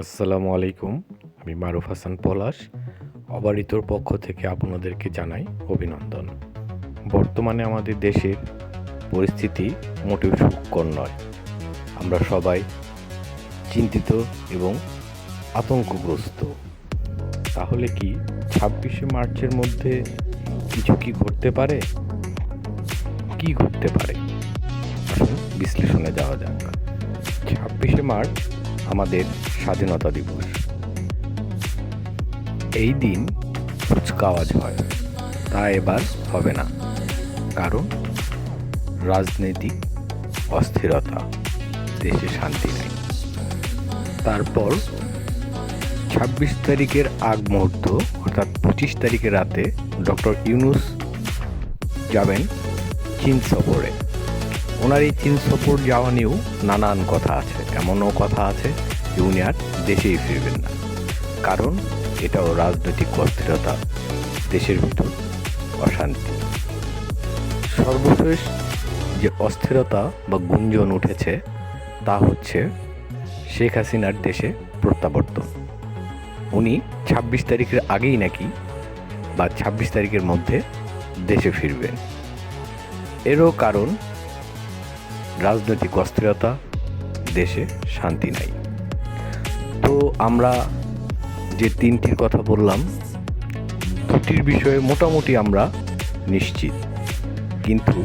আসসালামু আলাইকুম। আমি মারুফ হাসান পলাশ, অবারিতর পক্ষ থেকে আপনাদেরকে জানাই অভিনন্দন। বর্তমানে আমাদের দেশের পরিস্থিতি মোটেও সুখকর নয়। আমরা সবাই চিন্তিত এবং আতঙ্কগ্রস্ত। তাহলে কি ছাব্বিশে মার্চের মধ্যে কিছু কি ঘটতে পারে? কি ঘটতে পারে? বিশ্লেষণে যাওয়া যাক। ছাব্বিশে মার্চ আমাদের স্বাধীনতা দিবস। এই দিন কুচকাওয়াজ হয়, তা এবার হবে না, কারণ রাজনৈতিক অস্থিরতা, দেশে শান্তি নেই। তারপর ছাব্বিশ তারিখের আগ মুহূর্ত, অর্থাৎ পঁচিশ তারিখের রাতে ডক্টর ইউনুস যাবেন চীন সফরে। ওনার এই চীন সফর যাওয়া নিয়েও নানান কথা আছে, এমনও কথা আছে যে উনি আর দেশেই ফিরবেন না। কারণ এটাও রাজনৈতিক অস্থিরতা, দেশের ভিতর অশান্তি। সর্বশেষ যে অস্থিরতা বা গুঞ্জন উঠেছে, তা হচ্ছে শেখ হাসিনার দেশে প্রত্যাবর্তন। উনি ছাব্বিশ তারিখের আগেই নাকি বা ছাব্বিশ তারিখের মধ্যে দেশে ফিরবেন। এরও কারণ রাজনৈতিক অস্থিরতা, দেশে শান্তি নাই। তো আমরা যে তিনটির কথা বললাম, দুটির বিষয়ে মোটামুটি আমরা নিশ্চিত। কিন্তু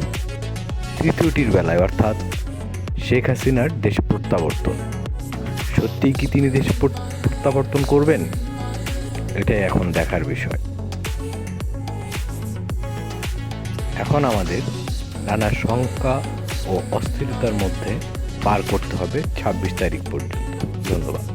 তৃতীয়টির বেলায় অর্থাৎ শেখ হাসিনার দেশ প্রত্যাবর্তন, সত্যিই কি তিনি দেশ প্রত- প্রত্যাবর্তন করবেন? এটাই এখন দেখার বিষয়। এখন আমাদের নানা শঙ্কা ও অস্থিরতার মধ্যে পার করতে হবে ছাব্বিশ তারিখ পর্যন্ত। ধন্যবাদ।